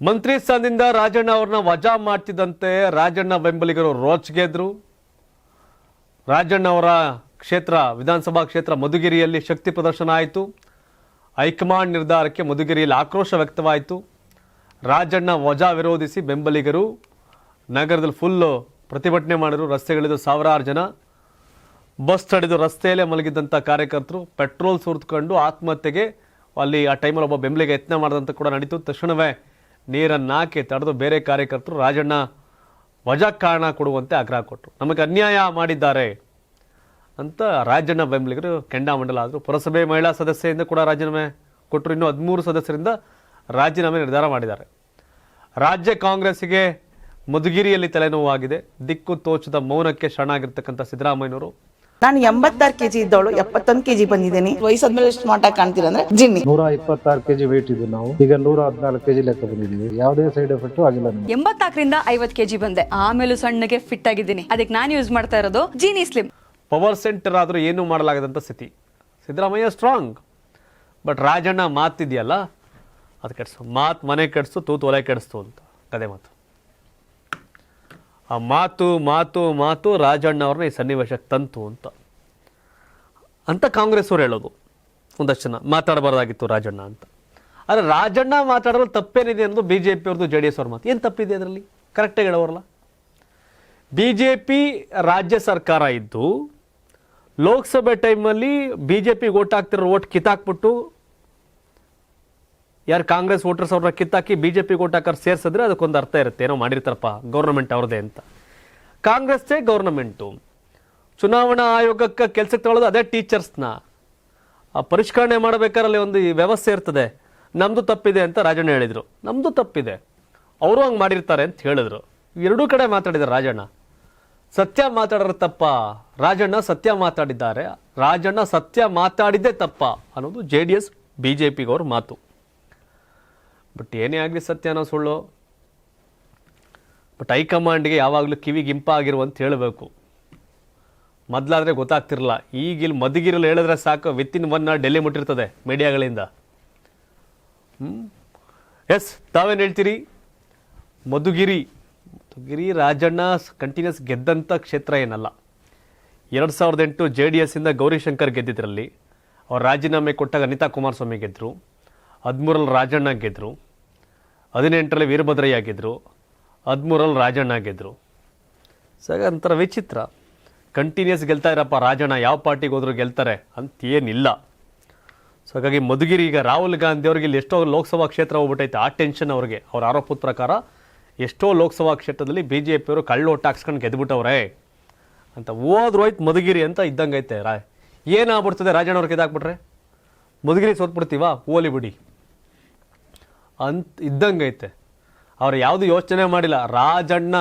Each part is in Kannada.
ಮಂತ್ರಿ ಸ್ಥಾನದಿಂದ ರಾಜಣ್ಣ ಅವ್ರನ್ನ ವಜಾ ಮಾಡ್ತಿದ್ದಂತೆ ರಾಜಣ್ಣ ಬೆಂಬಲಿಗರು ರೋಚ್ಗೆದ್ರು ರಾಜಣ್ಣ ಅವರ ಕ್ಷೇತ್ರ, ವಿಧಾನಸಭಾ ಕ್ಷೇತ್ರ ಮಧುಗಿರಿಯಲ್ಲಿ ಶಕ್ತಿ ಪ್ರದರ್ಶನ ಆಯಿತು. ಹೈಕಮಾಂಡ್ ನಿರ್ಧಾರಕ್ಕೆ ಮಧುಗಿರಿಯಲ್ಲಿ ಆಕ್ರೋಶ ವ್ಯಕ್ತವಾಯಿತು. ರಾಜಣ್ಣ ವಜಾ ವಿರೋಧಿಸಿ ಬೆಂಬಲಿಗರು, ನಗರದಲ್ಲಿ ಫುಲ್ಲು ಪ್ರತಿಭಟನೆ ಮಾಡಿದರು, ರಸ್ತೆಗಳಿದ್ದು ಸಾವಿರಾರು ಜನ. ಬಸ್ ತಡೆದು ರಸ್ತೆಯಲ್ಲೇ ಮಲಗಿದ್ದಂಥ ಕಾರ್ಯಕರ್ತರು ಪೆಟ್ರೋಲ್ ಸುರಿದುಕೊಂಡು ಆತ್ಮಹತ್ಯೆಗೆ ಅಲ್ಲಿ ಆ ಟೈಮಲ್ಲಿ ಒಬ್ಬ ಬೆಂಬಲಿಗೆ ಯತ್ನ ಮಾಡಿದಂತ ಕೂಡ ನಡೀತು. ತಕ್ಷಣವೇ ನೀರನ್ನು ಹಾಕಿ ತಡೆದು ಬೇರೆ ಕಾರ್ಯಕರ್ತರು ರಾಜಣ್ಣ ವಜಾ ಕಾರಣ ಕೊಡುವಂತೆ ಆಗ್ರಹ ಕೊಟ್ಟರು. ನಮಗೆ ಅನ್ಯಾಯ ಮಾಡಿದ್ದಾರೆ ಅಂತ ರಾಜಣ್ಣ ಬೆಂಬಲಿಗರು ಕೆಂಡಾಮಂಡಲ ಆದರು ಪುರಸಭೆ ಮಹಿಳಾ ಸದಸ್ಯರಿಂದ ಕೂಡ ರಾಜೀನಾಮೆ ಕೊಟ್ಟರು. ಇನ್ನು ಹದಿಮೂರು ಸದಸ್ಯರಿಂದ ರಾಜೀನಾಮೆ ನಿರ್ಧಾರ ಮಾಡಿದ್ದಾರೆ. ರಾಜ್ಯ ಕಾಂಗ್ರೆಸ್ಸಿಗೆ ಮಧುಗಿರಿಯಲ್ಲಿ ತಲೆನೋವಾಗಿದೆ. ದಿಕ್ಕು ತೋಚದ ಮೌನಕ್ಕೆ ಶರಣಾಗಿರ್ತಕ್ಕಂಥ ಸಿದ್ದರಾಮಯ್ಯನವರು ನಾನು ಎಂಬತ್ತಾರು ಕೆಜಿ ಇದ್ದವಳು ಎಪ್ಪತ್ತೊಂದು ಕೆಜಿ ಬಂದಿದ್ದೀನಿ. ವಯಸ್ಸಾದ್ಮೇಲೆ ಎಷ್ಟು ಸ್ಮಾರ್ಟ್ ಆಗಿ ಕಾಣ್ತೀರ ಅಂದ್ರೆ ಜಿನ್ನಿ. ನೂರ ಇಪ್ಪತ್ತಾರು ಕೆಜಿ ವೇಟ್ ಇದ್ದೀವಿ ನಾವು. ಈಗ ನೂರ ಹದಿನಾಲ್ಕು ಕೆಜಿ ಲೆಕ್ಕ ಬಂದಿದ್ದೀವಿ. ಯಾವುದೇ ಸೈಡ್ ಎಫೆಕ್ಟ್ ಆಗಿಲ್ಲ ಎಂಬತ್ತಾಕರಿಂದ ಎಂಬತ್ನಾಲ್ಕರಿಂದ ಐವತ್ ಕೆಜಿ ಬಂದೆ. ಆಮೇಲೆ ಸಣ್ಣಗೆ ಫಿಟ್ ಆಗಿದ್ದೀನಿ. ಅದಕ್ಕೆ ನಾನು ಯೂಸ್ ಮಾಡ್ತಾ ಇರೋದು ಜೀನಿ ಸ್ಲಿಮ್ ಪವರ್ ಸೆಂಟರ್ ಆದರೂ ಏನೂ ಮಾಡಲಾಗದಂಥ ಸ್ಥಿತಿ. ಸಿದ್ದರಾಮಯ್ಯ ಸ್ಟ್ರಾಂಗ್ ಬಟ್ ರಾಜಣ್ಣ ಮಾತಿದೆಯಲ್ಲ ಅದು ಕೆಡಿಸು. ಮಾತು ಮನೆ ಕೆಡಿಸ್ತು ತೂತು ಒಲೆ ಕೆಡಿಸ್ತು ಅಂತ. ಕದೆ ಮಾತು. ಆ ಮಾತು ಮಾತು ಮಾತು ರಾಜಣ್ಣ ಅವ್ರನ್ನ ಈ ಸನ್ನಿವೇಶಕ್ಕೆ ತಂತು ಅಂತ. ಅಂತ ಕಾಂಗ್ರೆಸ್ ಅವ್ರು ಹೇಳೋದು. ಒಂದಷ್ಟು ಜನ ಮಾತಾಡಬಾರ್ದಾಗಿತ್ತು ರಾಜಣ್ಣ ಅಂತ. ಆದರೆ ರಾಜಣ್ಣ ಮಾತಾಡೋದು ತಪ್ಪೇನಿದೆ ಅನ್ನೋದು ಬಿ ಜೆ ಪಿ ಅವ್ರದ್ದು ಜೆ ಡಿ ಎಸ್ ಅವ್ರ ಮಾತು. ಏನು ತಪ್ಪಿದೆ ಅದರಲ್ಲಿ? ಕರೆಕ್ಟಾಗಿ ಹೇಳೋರಲ್ಲ. ಬಿ ಜೆ ಪಿ ರಾಜ್ಯ ಸರ್ಕಾರ ಇದ್ದು, ಲೋಕಸಭೆ ಟೈಮಲ್ಲಿ ಬಿ ಜೆ ಪಿಗೆ ಓಟ್ ಹಾಕ್ತಿರೋ ಓಟ್ ಕಿತ್ತಾಕ್ಬಿಟ್ಟು, ಯಾರು ಕಾಂಗ್ರೆಸ್ ವೋಟರ್ಸ್ ಅವ್ರನ್ನ ಕಿತ್ತಾಕಿ ಬಿ ಜೆ ಪಿಗೆ ಓಟ್ ಹಾಕೋರು ಸೇರಿಸಿದ್ರೆ ಅದಕ್ಕೊಂದು ಅರ್ಥ ಇರುತ್ತೆ. ಏನೋ ಮಾಡಿರ್ತಾರಪ್ಪ, ಗೌರ್ಮೆಂಟ್ ಅವ್ರದೇ ಅಂತ. ಕಾಂಗ್ರೆಸ್ಸೇ ಗೌರ್ನಮೆಂಟು ಚುನಾವಣಾ ಆಯೋಗಕ್ಕೆ ಕೆಲಸಕ್ಕೆ ತಗೊಳ್ಳೋದು ಅದೇ ಟೀಚರ್ಸ್ನ. ಆ ಪರಿಷ್ಕರಣೆ ಮಾಡಬೇಕಾರಲ್ಲಿ ಒಂದು ಈ ವ್ಯವಸ್ಥೆ ಇರ್ತದೆ. ನಮ್ಮದು ತಪ್ಪಿದೆ ಅಂತ ರಾಜಣ್ಣ ಹೇಳಿದರು. ನಮ್ಮದು ತಪ್ಪಿದೆ. ಅವರು ಹಂಗೆ ಮಾಡಿರ್ತಾರೆ ಅಂತ ಹೇಳಿದರು. ಎರಡೂ ಕಡೆ ಮಾತಾಡಿದ್ದಾರೆ ರಾಜಣ್ಣ. ಸತ್ಯ ಮಾತಾಡೋರು ತಪ್ಪ. ರಾಜಣ್ಣ ಸತ್ಯ ಮಾತಾಡಿದ್ದಾರೆ. ರಾಜಣ್ಣ ಸತ್ಯ ಮಾತಾಡಿದ್ದೇ ತಪ್ಪ ಅನ್ನೋದು J D S, B J ಪಿಗವ್ರ ಮಾತು. ಬಟ್ ಏನೇ ಆಗಲಿ ಸತ್ಯನೋ ಸುಳ್ಳು. ಬಟ್ ಹೈಕಮಾಂಡ್ಗೆ ಯಾವಾಗಲೂ ಕಿವಿಗೆ ಇಂಪಾಗಿರುವಂತ ಹೇಳಬೇಕು. ಮೊದಲಾದರೆ ಗೊತ್ತಾಗ್ತಿರಲ್ಲ. ಈಗ ಇಲ್ಲಿ ಮಧುಗಿರಲ್ಲಿ ಹೇಳಿದ್ರೆ ಸಾಕು ವಿತಿನ್ ಒನ್ ಡೆಲ್ಲಿ ಮುಟ್ಟಿರ್ತದೆ ಮೀಡಿಯಾಗಳಿಂದ. ಎಸ್ ತಾವೇನು ಹೇಳ್ತೀರಿ? ಮಧುಗಿರಿ. ಮಧುಗಿರಿ ರಾಜಣ್ಣ ಕಂಟಿನ್ಯೂಸ್ ಗೆದ್ದಂಥ ಕ್ಷೇತ್ರ ಏನಲ್ಲ. ಎರಡು ಸಾವಿರದ ಎಂಟು ಜೆ ಡಿ ಎಸ್ಸಿಂದ ಗೌರಿಶಂಕರ್ ಗೆದ್ದಿದ್ರಲ್ಲಿ, ಅವ್ರು ರಾಜೀನಾಮೆ ಕೊಟ್ಟಾಗ ಅನಿತಾ ಕುಮಾರಸ್ವಾಮಿ ಗೆದ್ದರು ಹದಿಮೂರಲ್ಲಿ ರಾಜಣ್ಣ ಗೆದ್ದರು ಹದಿನೆಂಟರಲ್ಲಿ ವೀರಭದ್ರಯ್ಯ ಗೆದ್ದರು ಹದಿಮೂರಲ್ಲಿ ರಾಜಣ್ಣ ಗೆದ್ದರು ಸೊ ಒಂಥರ ವಿಚಿತ್ರ. ಕಂಟಿನ್ಯೂಸ್ ಗೆಲ್ತಾ ಇರಪ್ಪ, ರಾಜಣ್ಣ ಯಾವ ಪಾರ್ಟಿಗೆ ಹೋದ್ರು ಗೆಲ್ತಾರೆ ಅಂತ ಏನಿಲ್ಲ. ಸೊ ಹಾಗಾಗಿ ಮಧುಗಿರಿ ಈಗ ರಾಹುಲ್ ಗಾಂಧಿ ಅವ್ರಿಗೆ ಇಲ್ಲಿ ಎಷ್ಟೋ ಲೋಕಸಭಾ ಕ್ಷೇತ್ರ ಹೋಗ್ಬಿಟ್ಟೈತೆ ಆ ಟೆನ್ಷನ್ ಅವ್ರಿಗೆ. ಅವ್ರ ಆರೋಪದ ಪ್ರಕಾರ ಎಷ್ಟೋ ಲೋಕಸಭಾ ಕ್ಷೇತ್ರದಲ್ಲಿ ಬಿ ಜೆ ಪಿಯವರು ಕಳ್ಳು ಒಟ್ಟು ಹಾಕ್ಸ್ಕೊಂಡು ಗೆದ್ಬಿಟ್ಟವ್ರೆ ಅಂತ. ಹೋಯ್ತು ಮಧುಗಿರಿ ಅಂತ ಇದ್ದಂಗೈತೆ. ರಾ, ಏನಾಗ್ಬಿಡ್ತದೆ ರಾಜಣ್ಣ ಅವ್ರಿಗೆ ಇದಾಗ್ಬಿಟ್ರೆ? ಮಧುಗಿರಿ ಸೋತ್ಬಿಡ್ತೀವಾ? ಓಲಿ ಬಿಡಿ. ಅಂತ ಇದ್ದಂಗೈತೆ. ಅವ್ರು ಯಾವುದು ಯೋಚನೆ ಮಾಡಿಲ್ಲ. ರಾಜಣ್ಣ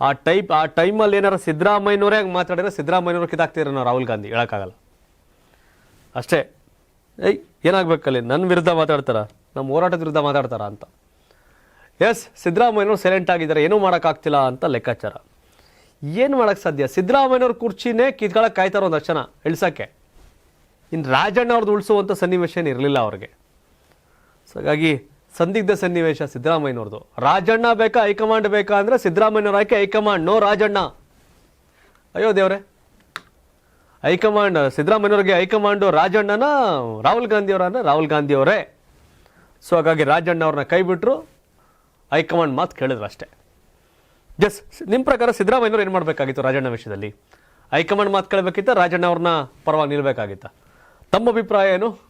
ಆ ಟೈಪ್, ಆ ಟೈಮಲ್ಲಿ ಏನಾರು ಸಿದ್ದರಾಮಯ್ಯನವರೇ ಹಂಗೆ ಮಾತಾಡಿದ್ರೆ ಸಿದ್ದರಾಮಯ್ಯನವ್ರು ಕಿತ್ತಾಕ್ತಿರೋ ನಾವು ರಾಹುಲ್ ಗಾಂಧಿ, ಹೇಳೋಕ್ಕಾಗಲ್ಲ. ಅಷ್ಟೇ. ಏಯ್, ಏನಾಗಬೇಕಲ್ಲಿ? ನನ್ನ ವಿರುದ್ಧ ಮಾತಾಡ್ತಾರ? ನಮ್ಮ ಹೋರಾಟದ ವಿರುದ್ಧ ಮಾತಾಡ್ತಾರ ಅಂತ. ಎಸ್, ಸಿದ್ದರಾಮಯ್ಯನವ್ರು ಸೈಲೆಂಟ್ ಆಗಿದ್ದಾರೆ, ಏನೂ ಮಾಡೋಕ್ಕಾಗ್ತಿಲ್ಲ ಅಂತ ಲೆಕ್ಕಾಚಾರ. ಏನು ಮಾಡೋಕ್ಕೆ ಸಾಧ್ಯ? ಸಿದ್ದರಾಮಯ್ಯನವ್ರ ಕುರ್ಚಿನೇ ಕಿತ್ಕೊಳಕ್ಕೆ ಕಾಯ್ತಾರೋ ಒಂದು ಜನ ಇಳ್ಸೋಕ್ಕೆ. ಇನ್ನು ರಾಜಣ್ಣ ಅವ್ರದ್ದು ಉಳಿಸುವಂಥ ಸನ್ನಿವೇಶ ಇರಲಿಲ್ಲ ಅವ್ರಿಗೆ. ಸೊ ಹಾಗಾಗಿ ಸಂದಿಗ್ಧ ಸನ್ನಿವೇಶ ಸಿದ್ದರಾಮಯ್ಯನವ್ರದ್ದು. ರಾಜಣ್ಣ ಬೇಕಾ, ಹೈಕಮಾಂಡ್ ಬೇಕಾ ಅಂದರೆ ಸಿದ್ದರಾಮಯ್ಯನವ್ರ ಆಯ್ಕೆ, ಹೈಕಮಾಂಡ್, ನೋ ರಾಜಣ್ಣ. ಅಯ್ಯೋ ದೇವ್ರೆ. ಹೈಕಮಾಂಡ್ ಸಿದ್ದರಾಮಯ್ಯವ್ರಿಗೆ ಹೈಕಮಾಂಡು ರಾಜಣ್ಣನ, ರಾಹುಲ್ ಗಾಂಧಿ ಅವರನ್ನ ರಾಹುಲ್ ಗಾಂಧಿ ಅವರೇ ಸೊ ಹಾಗಾಗಿ ರಾಜಣ್ಣ ಅವ್ರನ್ನ ಕೈ ಬಿಟ್ಟರು ಹೈಕಮಾಂಡ್ ಮಾತು ಕೇಳಿದ್ರು ಅಷ್ಟೇ. ಜಸ್ ನಿಮ್ಮ ಪ್ರಕಾರ ಸಿದ್ದರಾಮಯ್ಯವ್ರು ಏನು ಮಾಡಬೇಕಾಗಿತ್ತು ರಾಜಣ್ಣ ವಿಷಯದಲ್ಲಿ? ಹೈಕಮಾಂಡ್ ಮಾತು ಕೇಳಬೇಕಿತ್ತ, ರಾಜಣ್ಣ ಅವ್ರನ್ನ ಪರವಾಗಿ ನಿಲ್ಬೇಕಾಗಿತ್ತ? ತಮ್ಮ ಅಭಿಪ್ರಾಯ ಏನು?